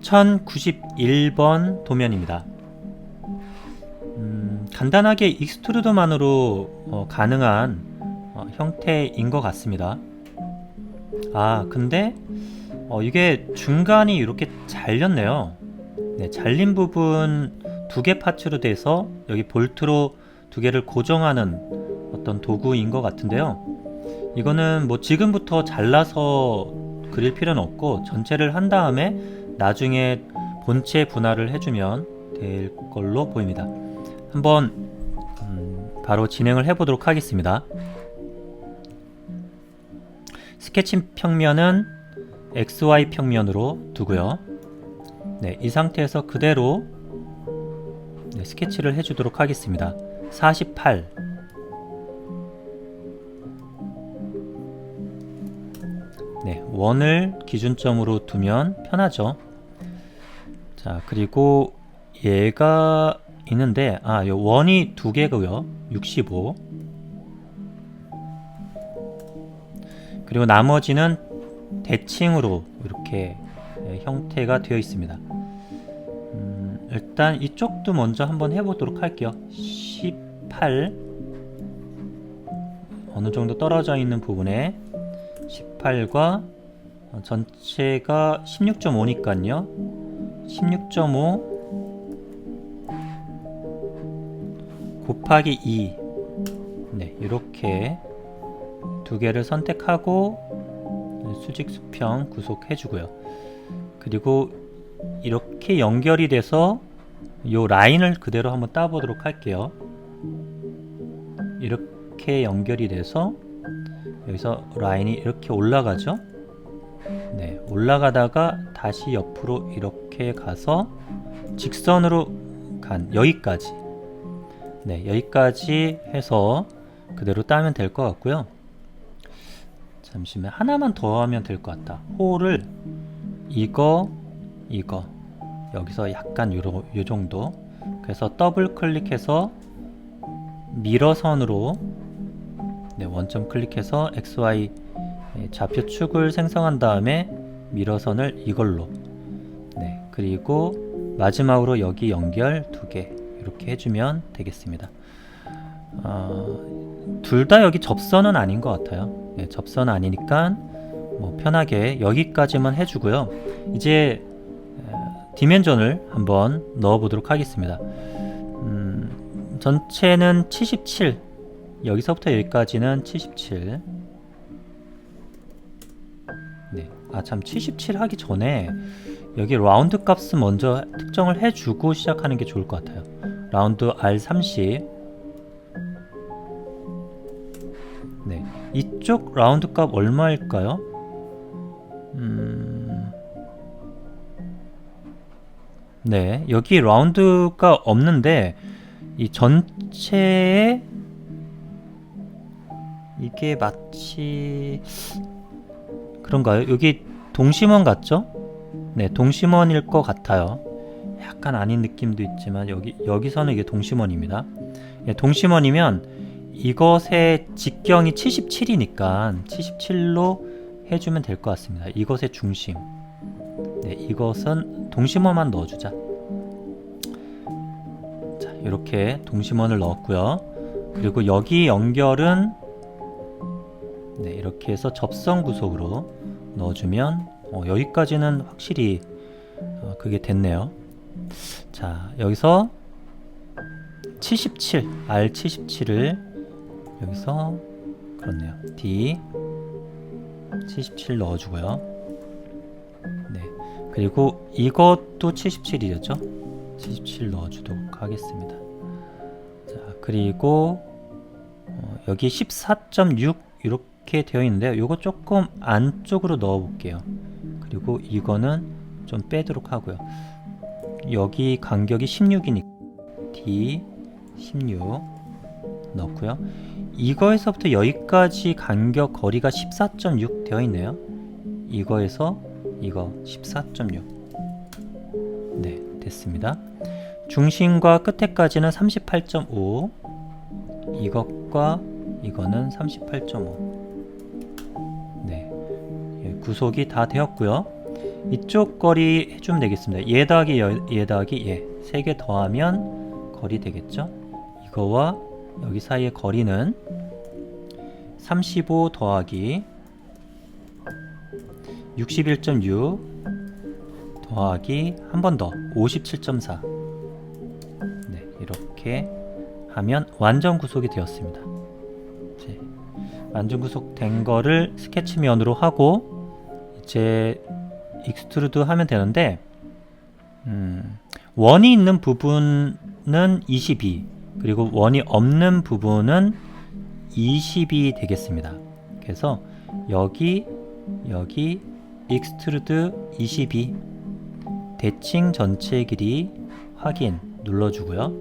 (1091번) 도면입니다. 음, 간단하게 익스트루드만으로 어, 가능한 어, 형태인 것 같습니다. 아 근데 어, 이게 중간이 이렇게 잘렸네요. 네, 잘린 부분 두 개 파츠로 돼서 여기 볼트로 두 개를 고정하는 어떤 도구인 것 같은데요. 이거는 뭐 지금부터 잘라서 그릴 필요는 없고 전체를 한 다음에 나중에 본체 분할을 해주면 될 걸로 보입니다. 한번 음, 바로 진행을 해보도록 하겠습니다. 스케치 평면은 XY 평면으로 두고요. 네, 이 상태에서 그대로 네, 스케치를 해주도록 하겠습니다. 48 원을 기준점으로 두면 편하죠. 자, 그리고 얘가 있는데, 아, 요 원이 두 개고요. 65. 그리고 나머지는 대칭으로 이렇게 네, 형태가 되어 있습니다. 음, 일단 이쪽도 먼저 한번 해보도록 할게요. 18 어느 정도 떨어져 있는 부분에 18과 전체가 16.5니까요. 16.5 곱하기 2 네, 이렇게 두 개를 선택하고 수직 수평 구속해 주고요. 그리고 이렇게 연결이 돼서 이 라인을 그대로 한번 따 보도록 할게요. 이렇게 연결이 돼서 여기서 라인이 이렇게 올라가죠. 네, 올라가다가 다시 옆으로 이렇게 가서 직선으로 간 여기까지. 네, 여기까지 해서 그대로 따면 될 것 같고요. 잠시만 하나만 더 하면 될 것 같다. 호를 이거 이거 여기서 약간 요러, 요 정도 그래서 더블 클릭해서 미러선으로 네, 원점 클릭해서 XY 좌표축을 생성한 다음에 미러선을 이걸로 네, 그리고 마지막으로 여기 연결 두 개 이렇게 해주면 되겠습니다. 어, 둘 다 여기 접선은 아닌 것 같아요. 네, 접선 아니니까 뭐 편하게 여기까지만 해주고요. 이제 디멘전을 한번 넣어 보도록 하겠습니다. 음, 전체는 77 여기서부터 여기까지는 77 아 참 77 하기 전에 여기 라운드 값은 먼저 특정을 해주고 시작하는 게 좋을 것 같아요. 라운드 R30 네. 이쪽 라운드 값 얼마일까요? 음... 네, 여기 라운드가 없는데 이 전체에 이게 마치 그런가요? 여기 동심원 같죠? 네, 동심원일 것 같아요. 약간 아닌 느낌도 있지만 여기 여기서는 이게 동심원입니다. 네, 동심원이면 이것의 직경이 77이니까 77로 해주면 될 것 같습니다. 이것의 중심. 네, 이것은 동심원만 넣어주자. 자, 이렇게 동심원을 넣었고요. 그리고 여기 연결은 네, 이렇게 해서 접선 구속으로 넣어주면 어, 여기까지는 확실히 어, 그게 됐네요. 자, 여기서 77, R77을 여기서 그렇네요. D 77 넣어주고요. 네. 그리고 이것도 77이었죠? 77 넣어주도록 하겠습니다. 자, 그리고 어, 여기 14.6 이렇게 되어 있는데요. 이거 조금 안쪽으로 넣어 볼게요. 그리고 이거는 좀 빼도록 하고요. 여기 간격이 16이니까 D 16 넣고요. 이거에서부터 여기까지 간격 거리가 14.6 되어 있네요. 이거에서 이거 14.6. 네, 됐습니다. 중심과 끝에까지는 38.5. 이것과 이거는 38.5. 네. 구속이 다 되었고요. 이쪽 거리 해주면 되겠습니다. 얘 더하기 여- 얘 더하기 얘. 세개 더하면 거리 되겠죠? 이거와 여기 사이의 거리는 35 더하기 61.6 더하기 한 번 더 57.4 네, 이렇게 하면 완전 구속이 되었습니다. 이제 완전 구속된 거를 스케치면으로 하고 이제 익스트루드 하면 되는데 음, 원이 있는 부분은 22 그리고 원이 없는 부분은 20이 되겠습니다. 그래서 여기 여기 익스트루드 22 대칭 전체 길이 확인 눌러주고요.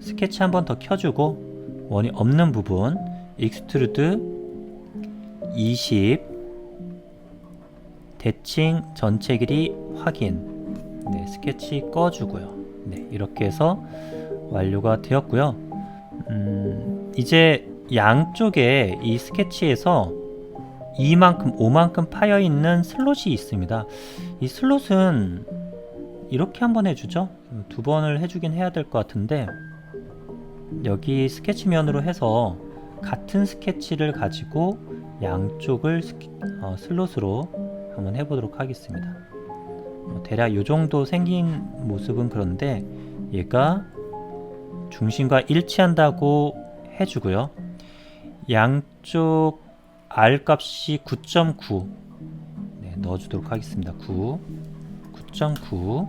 스케치 한 번 더 켜주고 원이 없는 부분 익스트루드 20 대칭 전체 길이 확인 네, 스케치 꺼주고요. 네, 이렇게 해서 완료가 되었고요. 음, 이제 양쪽에 이 스케치에서 2만큼, 5만큼 파여 있는 슬롯이 있습니다. 이 슬롯은 이렇게 한번 해주죠. 두 번을 해주긴 해야 될 것 같은데 여기 스케치면으로 해서 같은 스케치를 가지고 양쪽을 스키- 어, 슬롯으로 한번 해보도록 하겠습니다. 뭐 대략 이 정도 생긴 모습은 그런데 얘가 중심과 일치한다고 해주고요. 양쪽 R 값이 9.9 네, 넣어주도록 하겠습니다. 9 9.9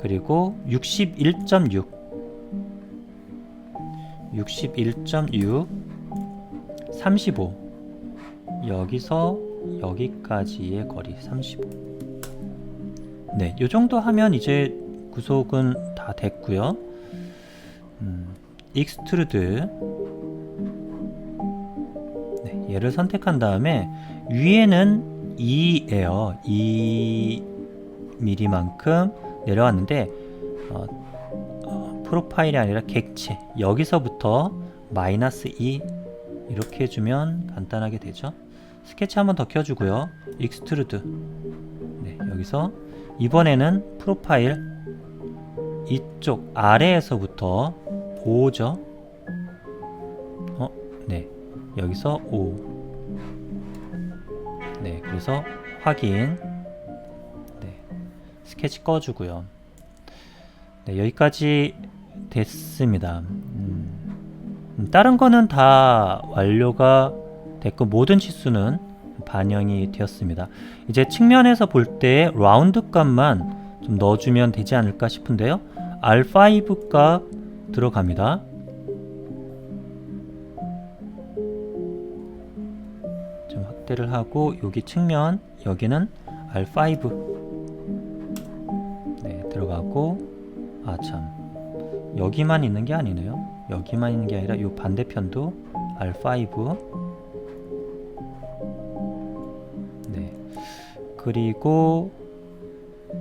그리고 61.6 61.6 35 여기서 여기까지의 거리 35 네, 요 정도 하면 이제 구속은 다 됐고요. 음, 익스트루드 네, 얘를 선택한 다음에 위에는 2예요. 2mm만큼 내려왔는데 어, 어, 프로파일이 아니라 객체 여기서부터 마이너스 2 이렇게 해주면 간단하게 되죠. 스케치 한 번 더 켜주고요. 익스트루드 네, 여기서 이번에는 프로파일 이쪽 아래에서부터 5죠. 어, 네. 여기서 5. 네, 그래서 확인. 네. 스케치 꺼주고요. 네, 여기까지 됐습니다. 음, 음, 다른 거는 다 완료가 됐고 모든 치수는 반영이 되었습니다. 이제 측면에서 볼 때 라운드 값만 좀 넣어주면 되지 않을까 싶은데요. R5 값 들어갑니다. 좀 확대를 하고 여기 측면 여기는 R5 네 들어가고 아 참 여기만 있는 게 아니네요. 여기만 있는 게 아니라 이 반대편도 R5 그리고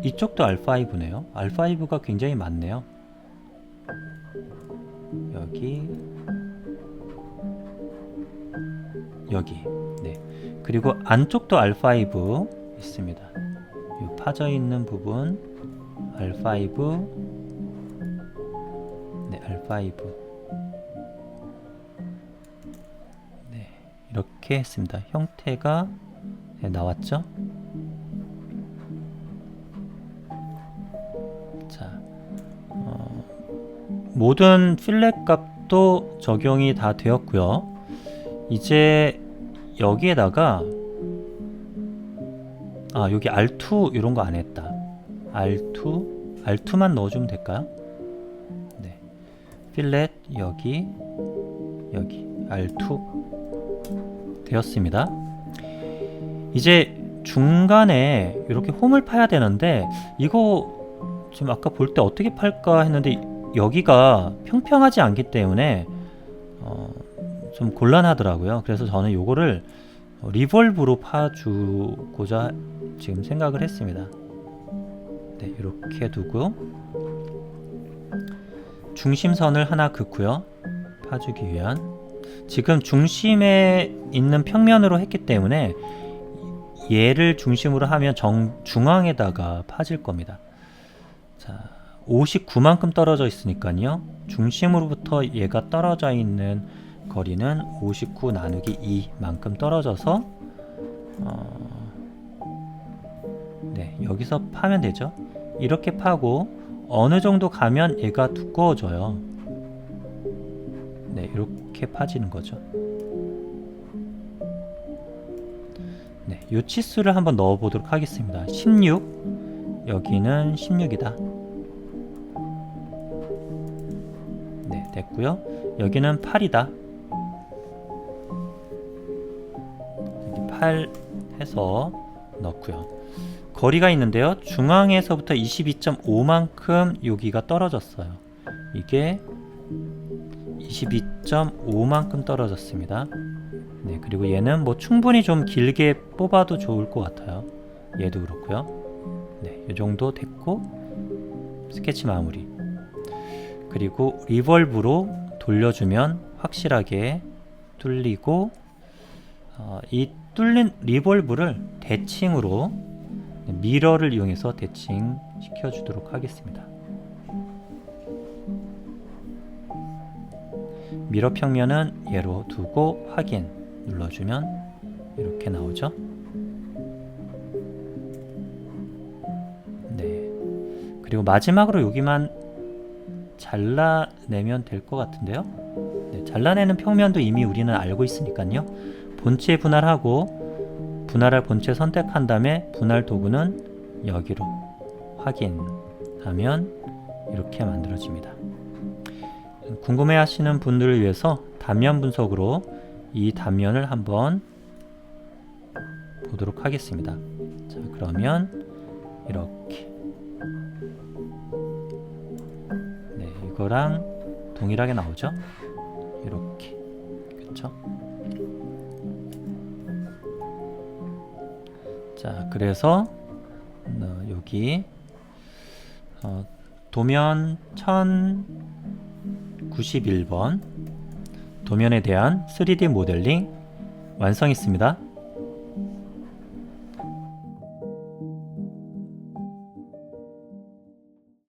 이쪽도 R5네요. R5가 굉장히 많네요. 여기 여기 네 그리고 안쪽도 R5 있습니다. 이 파져 있는 부분 R5 네 R5 네 이렇게 했습니다. 형태가 네, 나왔죠? 자, 어, 모든 필렛 값도 적용이 다 되었고요. 이제 여기에다가 아 여기 R2 이런 거 안 했다. R2 R2만 넣어주면 될까요? 네, 필렛 여기 여기 R2 되었습니다. 이제 중간에 이렇게 홈을 파야 되는데 이거 지금 아까 볼 때 어떻게 팔까 했는데 여기가 평평하지 않기 때문에 어, 좀 곤란하더라고요. 그래서 저는 요거를 리볼브로 파주고자 지금 생각을 했습니다. 네, 이렇게 두고 중심선을 하나 긋고요. 파주기 위한 지금 중심에 있는 평면으로 했기 때문에 얘를 중심으로 하면 정, 중앙에다가 파질 겁니다. 자, 59만큼 떨어져 있으니까요. 중심으로부터 얘가 떨어져 있는 거리는 59 나누기 2만큼 떨어져서 어, 네, 여기서 파면 되죠. 이렇게 파고 어느 정도 가면 얘가 두꺼워져요. 네, 이렇게 파지는 거죠. 네, 요 치수를 한번 넣어 보도록 하겠습니다. 16. 여기는 16이다. 네, 됐고요. 여기는 8이다. 여기 8 해서 넣고요. 거리가 있는데요. 중앙에서부터 22.5만큼 여기가 떨어졌어요. 이게 22.5만큼 떨어졌습니다. 네, 그리고 얘는 뭐 충분히 좀 길게 뽑아도 좋을 것 같아요. 얘도 그렇고요. 네, 이 정도 됐고 스케치 마무리. 그리고 리vol브로 돌려주면 확실하게 뚫리고 어, 이 뚫린 리vol브를 대칭으로 미러를 이용해서 대칭 시켜주도록 하겠습니다. 미러 평면은 얘로 두고 확인 눌러주면 이렇게 나오죠. 그리고 마지막으로 여기만 잘라내면 될 것 같은데요. 네, 잘라내는 평면도 이미 우리는 알고 있으니까요. 본체 분할하고 분할할 본체 선택한 다음에 분할 도구는 여기로 확인하면 이렇게 만들어집니다. 궁금해 하시는 분들을 위해서 단면 분석으로 이 단면을 한번 보도록 하겠습니다. 자, 그러면 이렇게 거랑 동일하게 나오죠? 이렇게 그렇죠? 자, 그래서 어, 여기 어, 도면 1091번 도면에 대한 3D 모델링 완성했습니다.